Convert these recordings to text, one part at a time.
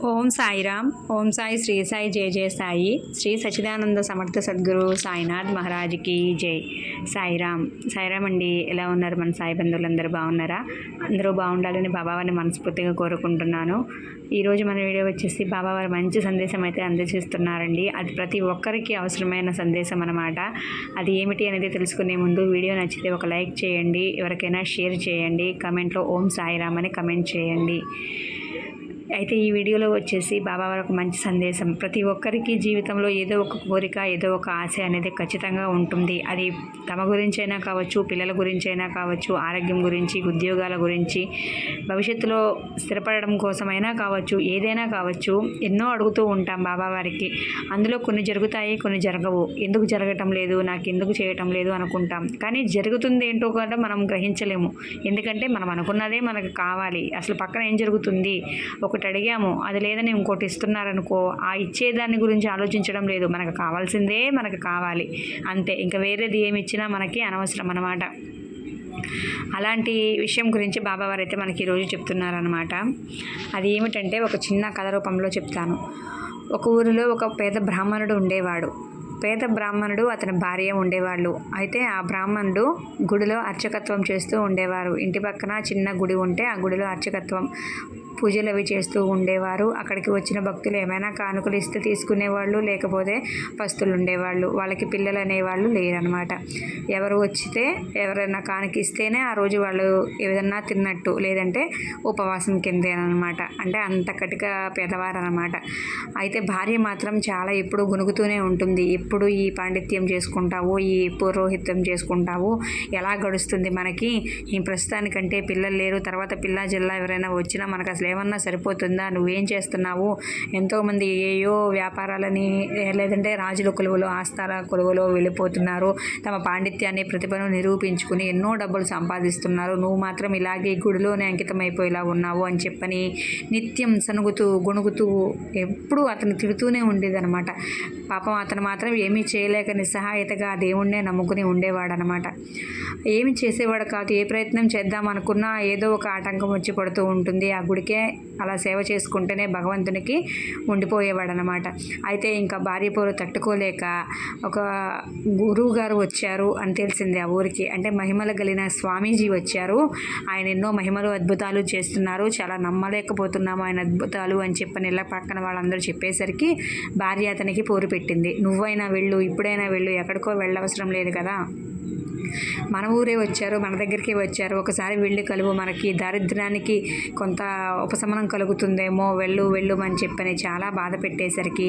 ఓం సాయిరామ్. ఓం సాయి శ్రీ సాయి జయ జయ సాయి. శ్రీ సచిదానంద సమర్థ సద్గురు సాయినాథ్ మహారాజ్కి జై. సాయిరామ్. సాయిరామ్ అండి ఎలా ఉన్నారు మన సాయి బంధువులందరూ బాగున్నారా? అందరూ బాగుండాలని బాబావారిని మనస్ఫూర్తిగా కోరుకుంటున్నాను. ఈరోజు మన వీడియో వచ్చేసి బాబావారు మంచి సందేశం అయితే అందజేస్తున్నారండి. అది ప్రతి ఒక్కరికి అవసరమైన సందేశం అన్నమాట. అది ఏమిటి అనేది తెలుసుకునే ముందు వీడియో నచ్చితే ఒక లైక్ చేయండి. ఎవరికైనా షేర్ చేయండి. కమెంట్లో ఓం సాయిరామ్ అని కమెంట్ చేయండి. అయితే ఈ వీడియోలో వచ్చేసి బాబావారి ఒక మంచి సందేశం. ప్రతి ఒక్కరికి జీవితంలో ఏదో ఒక కోరిక ఏదో ఒక ఆశ అనేది ఖచ్చితంగా ఉంటుంది. అది తమ గురించైనా కావచ్చు పిల్లల గురించైనా కావచ్చు ఆరోగ్యం గురించి ఉద్యోగాల గురించి భవిష్యత్తులో స్థిరపడడం కోసమైనా కావచ్చు ఏదైనా కావచ్చు ఎన్నో అడుగుతూ ఉంటాం బాబావారికి అందులో కొన్ని జరుగుతాయి కొన్ని జరగవు. ఎందుకు జరగటం లేదు? నాకు ఎందుకు చేయటం లేదు అనుకుంటాం. కానీ జరుగుతుంది ఏంటో కూడా మనం గ్రహించలేము. ఎందుకంటే మనం అనుకున్నదే మనకు కావాలి. అసలు పక్కన ఏం జరుగుతుంది? ఒకటి అడిగాము. అది లేదని ఇంకోటి ఇస్తున్నారనుకో ఆ ఇచ్చేదాని గురించి ఆలోచించడం లేదు. మనకు కావాల్సిందే మనకు కావాలి. అంతే. ఇంకా వేరేది ఏమి ఇచ్చినా మనకి అనవసరం అనమాట అలాంటి విషయం గురించి బాబావారు అయితే మనకి ఈరోజు చెప్తున్నారనమాట అది ఏమిటంటే ఒక చిన్న కథ రూపంలో చెప్తాను. ఒక ఊరిలో ఒక పేద బ్రాహ్మణుడు ఉండేవాడు. పేద బ్రాహ్మణుడు అతని భార్య ఉండేవాళ్ళు. అయితే ఆ బ్రాహ్మణుడు గుడిలో అర్చకత్వం చేస్తూ ఉండేవారు. ఇంటి పక్కన చిన్న గుడి ఉంటే ఆ గుడిలో అర్చకత్వం. పూజలు అవి చేస్తూ ఉండేవారు. అక్కడికి వచ్చిన భక్తులు ఏమైనా కానుకలు ఇస్తే తీసుకునేవాళ్ళు లేకపోతే పస్తులు ఉండేవాళ్ళు. వాళ్ళకి పిల్లలు అనేవాళ్ళు లేరనమాట ఎవరు వచ్చితే ఎవరైనా కానుక ఇస్తేనే ఆ రోజు వాళ్ళు ఏదన్నా తిన్నట్టు లేదంటే ఉపవాసం కిందేనమాట అంటే అంత కటిక పేదవారు అనమాట అయితే భార్య మాత్రం చాలా ఎప్పుడు గునుగుతూనే ఉంటుంది. ఎప్పుడు ఈ పాండిత్యం చేసుకుంటావు ఈ పురోహిత్యం చేసుకుంటావు ఎలా గడుస్తుంది మనకి? ఈ ప్రస్తుతానికంటే పిల్లలు లేరు తర్వాత పిల్ల జిల్లా ఎవరైనా వచ్చినా మనకు అసలు ఏమన్నా సరిపోతుందా? నువ్వేం చేస్తున్నావు? ఎంతోమంది ఏయో వ్యాపారాలని లేదంటే రాజుల కొలువులో ఆస్థాన కొలువులో వెళ్ళిపోతున్నారు. తమ పాండిత్యాన్ని ప్రతిభను నిరూపించుకుని ఎన్నో డబ్బులు సంపాదిస్తున్నారు. నువ్వు మాత్రం ఇలాగే గుడిలోనే అంకితమైపోయేలా ఉన్నావు అని చెప్పని నిత్యం సనుగుతూ గొణుగుతూ ఎప్పుడూ అతను తిడుతూనే ఉండేదనమాట పాపం అతను మాత్రం ఏమీ చేయలేక నిస్సహాయతగా దేవుణ్ణే నమ్ముకుని ఉండేవాడనమాట ఏమి చేసేవాడు కాదు. ఏ ప్రయత్నం చేద్దాం అనుకున్నా ఏదో ఒక ఆటంకం వచ్చి పడుతూ ఉంటుంది. ఆ గుడికే అలా సేవ చేసుకుంటేనే భగవంతునికి ఉండిపోయేవాడనమాట అయితే ఇంకా భార్య పోరు తట్టుకోలేక ఒక గురువు గారు వచ్చారు అని తెలిసింది ఆ ఊరికి. అంటే మహిమలు కలిగిన స్వామీజీ వచ్చారు. ఆయన ఎన్నో మహిమలు అద్భుతాలు చేస్తున్నారు. చాలా నమ్మలేకపోతున్నాము ఆయన అద్భుతాలు అని చెప్పి ఇళ్ళ పక్కన వాళ్ళందరూ చెప్పేసరికి భార్య అతనికి పోరు పెట్టింది. నువ్వైనా వెళ్ళు ఇప్పుడైనా వెళ్ళు ఎక్కడికో వెళ్ళవసరం లేదు కదా. మన ఊరే వచ్చారు మన దగ్గరికి వచ్చారు. ఒకసారి వెళ్ళి కలువు మనకి దారిద్ర్యానికి కొంత ఉపశమనం కలుగుతుందేమో వెళ్ళు వెళ్ళు అని చెప్పని చాలా బాధ పెట్టేసరికి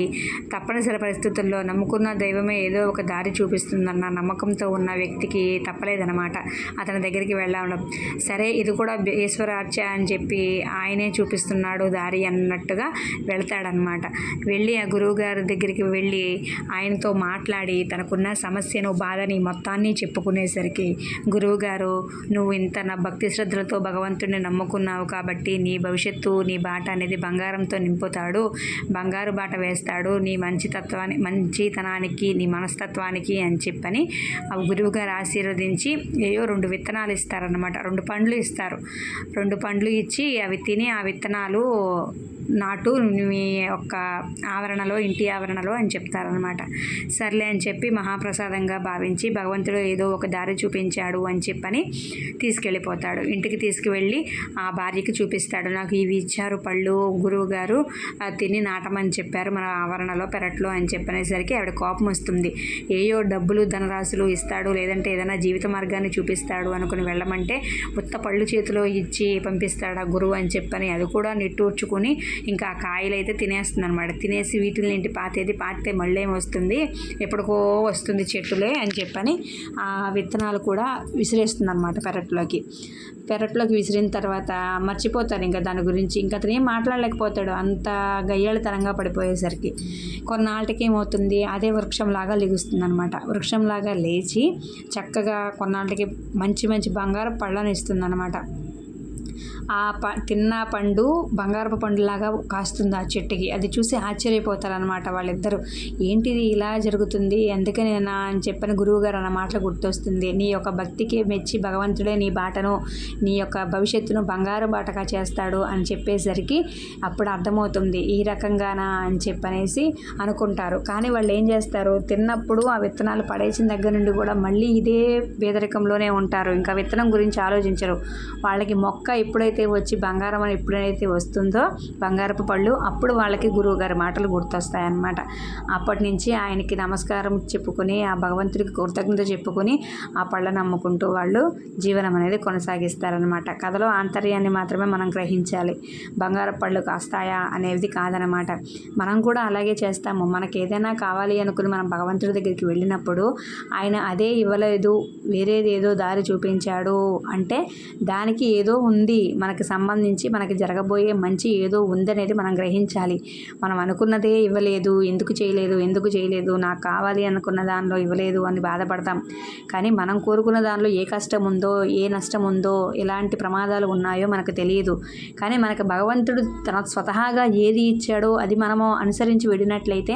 తప్పనిసరి పరిస్థితుల్లో నమ్ముకున్న దైవమే ఏదో ఒక దారి చూపిస్తుందన్న నమ్మకంతో ఉన్న వ్యక్తికి తప్పలేదన్నమాట. అతని దగ్గరికి వెళ్ళడం సరే ఇది కూడా ఈశ్వరార్చ అని చెప్పి ఆయనే చూపిస్తున్నాడు దారి అన్నట్టుగా వెళ్తాడనమాట వెళ్ళి ఆ గురువు గారి దగ్గరికి వెళ్ళి ఆయనతో మాట్లాడి తనకున్న సమస్యను బాధని మొత్తాన్ని చెప్పుకునేసరికి గురువుగారు నువ్వు ఇంత నా భక్తి శ్రద్ధలతో భగవంతుడిని నమ్ముకున్నావు కాబట్టి నీ భవిష్యత్తు నీ బాట అనేది బంగారంతో నింపుతాడు. బంగారు బాట వేస్తాడు. నీ మంచితత్వాన్ని మంచితనానికి నీ మనస్తత్వానికి అని చెప్పని ఆ గురువుగారు ఆశీర్వదించి ఏయో రెండు విత్తనాలు ఇస్తారనమాట రెండు పండ్లు ఇస్తారు. రెండు పండ్లు ఇచ్చి అవి తిని ఆ విత్తనాలు నాటు మీ యొక్క ఆవరణలో ఇంటి ఆవరణలో అని చెప్తారనమాట సర్లే అని చెప్పి మహాప్రసాదంగా భావించి భగవంతుడు ఏదో ఒక దారి చూపించాడు అని చెప్పని తీసుకెళ్ళిపోతాడు. ఇంటికి తీసుకువెళ్ళి ఆ భార్యకి చూపిస్తాడు. నాకు ఇవి ఇచ్చారు పళ్ళు గురువు గారు తిని నాటమని చెప్పారు మన ఆవరణలో పెరట్లో అని చెప్పనేసరికి ఆవిడ కోపం వస్తుంది. ఏయో డబ్బులు ధనరాశులు ఇస్తాడు లేదంటే ఏదైనా జీవిత మార్గాన్ని చూపిస్తాడు అనుకుని వెళ్ళమంటే ఉత్త పళ్ళు చేతిలో ఇచ్చి పంపిస్తాడు ఆ గురువు అని చెప్పని అది కూడా నిట్టూర్చుకుని ఇంకా ఆ కాయలు అయితే తినేస్తుంది అనమాట తినేసి వీటిని ఇంటి పాతేది పాతితే మళ్ళీ ఏం వస్తుంది? ఎప్పటికో వస్తుంది చెట్టులే అని చెప్పని ఆ విత్తనాలు కూడా విసిరేస్తుంది అనమాట పెరట్లోకి. పెరట్లోకి విసిరిన తర్వాత మర్చిపోతారు ఇంకా దాని గురించి. ఇంకా అతను ఏం మాట్లాడలేకపోతాడు. అంత గయ్యాళితనంగా పడిపోయేసరికి. కొన్నాళ్ళకి ఏమవుతుంది అదే వృక్షంలాగా లిగుస్తుంది అనమాట వృక్షంలాగా లేచి చక్కగా కొన్నాళ్ళకి మంచి మంచి బంగారు పళ్ళను ఇస్తుంది అనమాట ఆ ప తిన్న పండు బంగారపు పండులాగా కాస్తుంది ఆ చెట్టుకి. అది చూసి ఆశ్చర్యపోతారు అనమాట వాళ్ళిద్దరూ. ఏంటిది ఇలా జరుగుతుంది? అందుకనేనా? అని చెప్పిన గురువుగారు అన్న మాటలు గుర్తొస్తుంది. నీ యొక్క భక్తికి మెచ్చి భగవంతుడే నీ బాటను నీ యొక్క భవిష్యత్తును బంగారు బాటగా చేస్తాడు అని చెప్పేసరికి అప్పుడు అర్థమవుతుంది. ఈ రకంగానా? అని చెప్పనేసి అనుకుంటారు. కానీ వాళ్ళు ఏం చేస్తారు? తిన్నప్పుడు ఆ విత్తనాలు పడేసిన దగ్గర నుండి కూడా మళ్ళీ ఇదే పేదరికంలోనే ఉంటారు. ఇంకా విత్తనం గురించి ఆలోచించరు. వాళ్ళకి మొక్క ఎప్పుడైతే వచ్చి బంగారం అని ఎప్పుడైతే వస్తుందో బంగారపు పళ్ళు అప్పుడు వాళ్ళకి గురువు గారి మాటలు గుర్తొస్తాయన్నమాట. అప్పటి నుంచి ఆయనకి నమస్కారం చెప్పుకొని ఆ భగవంతుడికి కృతజ్ఞత చెప్పుకొని ఆ పళ్ళను అమ్ముకుంటూ వాళ్ళు జీవనం అనేది కొనసాగిస్తారనమాట కథలో ఆంతర్యాన్ని మాత్రమే మనం గ్రహించాలి. బంగారపు పళ్ళు కాస్తాయా అనేది కాదనమాట మనం కూడా అలాగే చేస్తాము. మనకి ఏదైనా కావాలి అనుకుని మనం భగవంతుడి దగ్గరికి వెళ్ళినప్పుడు ఆయన అదే ఇవ్వలేదు వేరేది ఏదో దారి చూపించాడు అంటే దానికి ఏదో ఉంది. మనకి సంబంధించి మనకి జరగబోయే మంచి ఏదో ఉందనేది మనం గ్రహించాలి. మనం అనుకున్నదే ఇవ్వలేదు ఎందుకు చేయలేదు ఎందుకు చేయలేదు నాకు కావాలి అనుకున్న దానిలో ఇవ్వలేదు అని బాధపడతాం. కానీ మనం కోరుకున్న దానిలో ఏ కష్టం ఉందో ఏ నష్టం ఉందో ఎలాంటి ప్రమాదాలు ఉన్నాయో మనకు తెలియదు. కానీ మనకు భగవంతుడు తన స్వతహాగా ఏది ఇచ్చాడో అది మనము అనుసరించి వెళ్ళినట్లయితే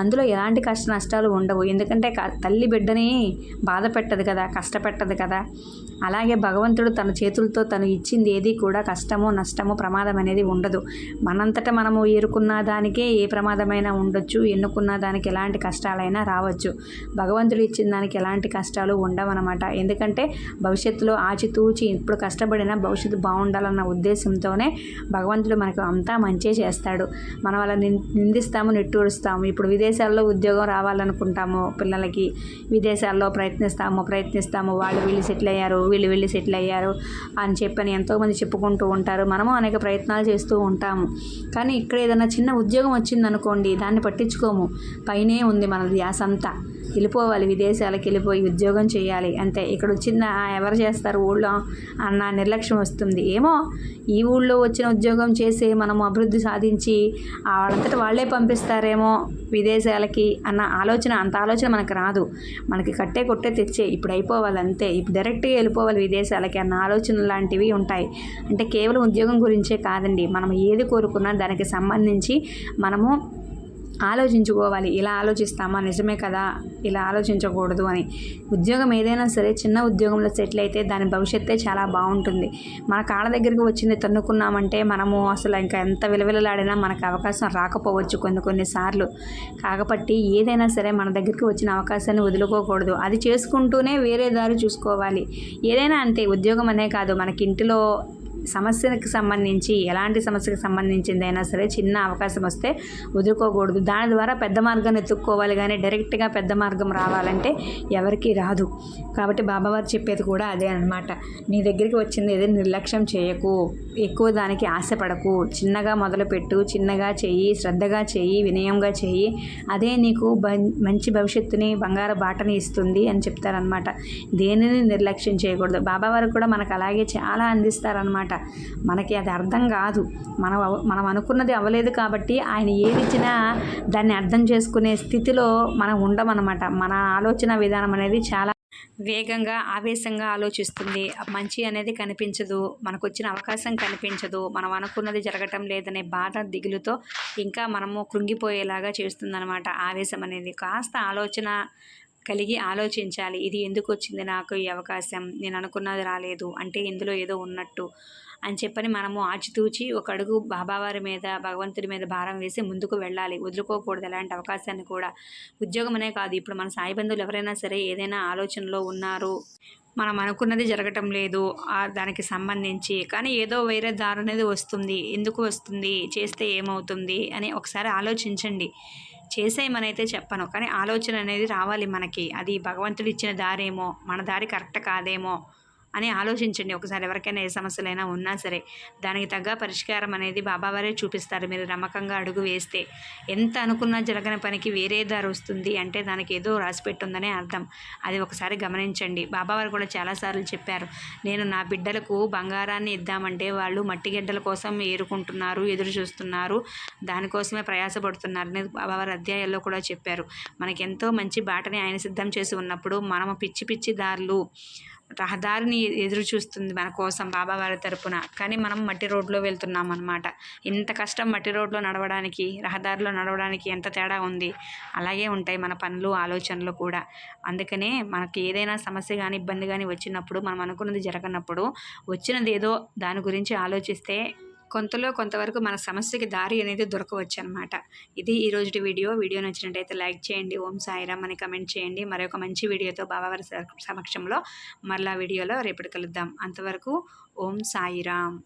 అందులో ఎలాంటి కష్ట నష్టాలు ఉండవు. ఎందుకంటే తల్లి బిడ్డని బాధ పెట్టదు కదా కష్టపెట్టదు కదా. అలాగే భగవంతుడు తన చేతులతో తను ఇచ్చింది ఏది కూడా కూడా కష్టము నష్టము ప్రమాదం అనేది ఉండదు. మనంతట మనము ఏరుకున్న దానికే ఏ ప్రమాదమైనా ఉండొచ్చు ఎన్నుకున్న దానికి ఎలాంటి కష్టాలైనా రావచ్చు. భగవంతుడు ఇచ్చిన దానికి ఎలాంటి కష్టాలు ఉండవన్నమాట. ఎందుకంటే భవిష్యత్తులో ఆచితూచి ఇప్పుడు కష్టపడినా భవిష్యత్తు బాగుండాలన్న ఉద్దేశంతోనే భగవంతుడు మనకు అంతా మంచే చేస్తాడు. మనం అలా నిందిస్తాము నిట్టూరుస్తాము. ఇప్పుడు విదేశాల్లో ఉద్యోగం రావాలనుకుంటాము పిల్లలకి. విదేశాల్లో ప్రయత్నిస్తాము ప్రయత్నిస్తాము. వాళ్ళు వీళ్ళు సెటిల్ అయ్యారు వీళ్ళు వీళ్ళు సెటిల్ అయ్యారు అని చెప్పని ఎంతోమంది చెప్పుకుంటూ ఉంటారు. మనము అనేక ప్రయత్నాలు చేస్తూ ఉంటాము. కానీ ఇక్కడ ఏదైనా చిన్న ఉద్యోగం వచ్చిందనుకోండి దాన్ని పట్టించుకోము. పైనే ఉంది మన ధ్యాసంతా వెళ్ళిపోవాలి విదేశాలకు వెళ్ళిపోయి ఉద్యోగం చేయాలి అంతే ఇక్కడ వచ్చిందా ఎవరు చేస్తారు ఊళ్ళో అన్న నిర్లక్ష్యం వస్తుంది. ఏమో ఈ ఊళ్ళో వచ్చిన ఉద్యోగం చేసి మనము అభివృద్ధి సాధించి వాళ్ళంతట వాళ్ళే పంపిస్తారేమో విదేశాలకి అన్న ఆలోచన అంత ఆలోచన మనకు రాదు. మనకి కట్టే కొట్టే తెచ్చే ఇప్పుడు అయిపోవాలి అంతే. ఇప్పుడు డైరెక్ట్గా వెళ్ళిపోవాలి విదేశాలకి అన్న ఆలోచన లాంటివి ఉంటాయి. అంటే కేవలం ఉద్యోగం గురించే కాదండి. మనం ఏది కోరుకున్నా దానికి సంబంధించి మనము ఆలోచించుకోవాలి. ఇలా ఆలోచిస్తామా? నిజమే కదా? ఇలా ఆలోచించకూడదు అని. ఉద్యోగం ఏదైనా సరే చిన్న ఉద్యోగంలో సెటిల్ అయితే దాని భవిష్యత్తే చాలా బాగుంటుంది. మన కాళ్ళ దగ్గరికి వచ్చింది తన్నుకున్నామంటే మనము అసలు ఇంకా ఎంత విలువలలాడినా మనకు అవకాశం రాకపోవచ్చు కొన్ని కొన్నిసార్లు కాకపోతే ఏదైనా సరే మన దగ్గరికి వచ్చిన అవకాశాన్ని వదులుకోకూడదు. అది చేసుకుంటూనే వేరే దారి చూసుకోవాలి. ఏదైనా అంతే ఉద్యోగం అనే కాదు. మనకి ఇంటిలో సమస్యకి సంబంధించి ఎలాంటి సమస్యకు సంబంధించిందైనా సరే చిన్న అవకాశం వస్తే వదులుకోకూడదు. దాని ద్వారా పెద్ద మార్గాన్ని ఎత్తుక్కోవాలి కానీ డైరెక్ట్గా పెద్ద మార్గం రావాలంటే ఎవరికీ రాదు. కాబట్టి బాబావారు చెప్పేది కూడా అదే అనమాట నీ దగ్గరికి వచ్చింది ఏదైనా నిర్లక్ష్యం చేయకు. ఎక్కువ దానికి ఆశపడకు. చిన్నగా మొదలుపెట్టు. చిన్నగా చెయ్యి శ్రద్ధగా చెయ్యి వినయంగా చెయ్యి. అదే నీకు బం- మంచి భవిష్యత్తుని బంగారు బాటని ఇస్తుంది అని చెప్తారనమాట దేనిని నిర్లక్ష్యం చేయకూడదు. బాబావారు కూడా మనకు అలాగే చాలా అందిస్తారనమాట మనకి అది అర్థం కాదు. మనం అవ- మనం అనుకున్నది అవ్వలేదు కాబట్టి ఆయన ఏదిచ్చినా దాన్ని అర్థం చేసుకునే స్థితిలో మనం ఉండమన్నమాట. మన ఆలోచన విధానం అనేది చాలా వేగంగా ఆవేశంగా ఆలోచిస్తుంది. మంచి అనేది కనిపించదు. మనకు వచ్చిన అవకాశం కనిపించదు. మనం అనుకున్నది జరగటం లేదనే బాధ దిగులుతో ఇంకా మనము కృంగిపోయేలాగా చేస్తుందన్నమాట ఆవేశం అనేది. కాస్త ఆలోచన కలిగి ఆలోచించాలి. ఇది ఎందుకు వచ్చింది నాకు ఈ అవకాశం? నేను అనుకున్నది రాలేదు. అంటే ఇందులో ఏదో ఉన్నట్టు అని చెప్పని మనము ఆచితూచి ఒక అడుగు బాబావారి మీద భగవంతుడి మీద భారం వేసి ముందుకు వెళ్ళాలి. వదులుకోకూడదు ఎలాంటి అవకాశాన్ని కూడా. ఉద్యోగం అనే కాదు. ఇప్పుడు మన సాయి బంధువులు ఎవరైనా సరే ఏదైనా ఆలోచనలో ఉన్నారు. మనం అనుకున్నది జరగటం లేదు. దానికి సంబంధించి. కానీ ఏదో వేరే దారి అనేది వస్తుంది. ఎందుకు వస్తుంది? చేస్తే ఏమవుతుంది? అని ఒకసారి ఆలోచించండి. చేసేయమనైతే చెప్పను. కానీ ఆలోచన అనేది రావాలి మనకి. అది భగవంతుడు ఇచ్చిన దారేమో మన దారి కరెక్ట్ కాదేమో అని ఆలోచించండి. ఒకసారి ఎవరికైనా ఏ సమస్యలైనా ఉన్నా సరే దానికి తగ్గ పరిష్కారం అనేది బాబావారే చూపిస్తారు. మీరు నమ్మకంగా అడుగు వేస్తే ఎంత అనుకున్నా జరగని పనికి వేరే దారి వస్తుంది. అంటే దానికి ఏదో రాసి పెట్టుందనే అర్థం. అది ఒకసారి గమనించండి. బాబావారు కూడా చాలాసార్లు చెప్పారు. నేను నా బిడ్డలకు బంగారాన్ని ఇద్దామంటే వాళ్ళు మట్టిగడ్డల కోసం ఏరుకుంటున్నారు ఎదురు చూస్తున్నారు. దానికోసమే ప్రయాసపడుతున్నారు అనేది బాబావారి అధ్యాయాల్లో కూడా చెప్పారు. మనకెంతో ఎంతో మంచి బాటని ఆయన సిద్ధం చేసి ఉన్నప్పుడు మనము పిచ్చి పిచ్చి దారులు రహదారిని ఎదురు చూస్తుంది మన కోసం బాబావారి తరపున. కానీ మనం మట్టి రోడ్లో వెళ్తున్నాం అనమాట ఇంత కష్టం మట్టి రోడ్లో నడవడానికి రహదారిలో నడవడానికి ఎంత తేడా ఉంది? అలాగే ఉంటాయి మన పనులు ఆలోచనలు కూడా. అందుకనే మనకి ఏదైనా సమస్య కానీ ఇబ్బంది కానీ వచ్చినప్పుడు మనం అనుకున్నది జరగనప్పుడు వచ్చినది ఏదో దాని గురించి ఆలోచిస్తే కొంతలో కొంతవరకు మన సమస్యకి దారి అనేది దొరకవచ్చు అనమాట ఇది ఈరోజు వీడియో. వీడియో నచ్చినట్టయితే లైక్ చేయండి. ఓం సాయిరామ్ అని కమెంట్ చేయండి. మరొక మంచి వీడియోతో బాబావారి సమక్షంలో మరలా వీడియోలో రేపటి కలుద్దాం. అంతవరకు ఓం సాయిరామ్.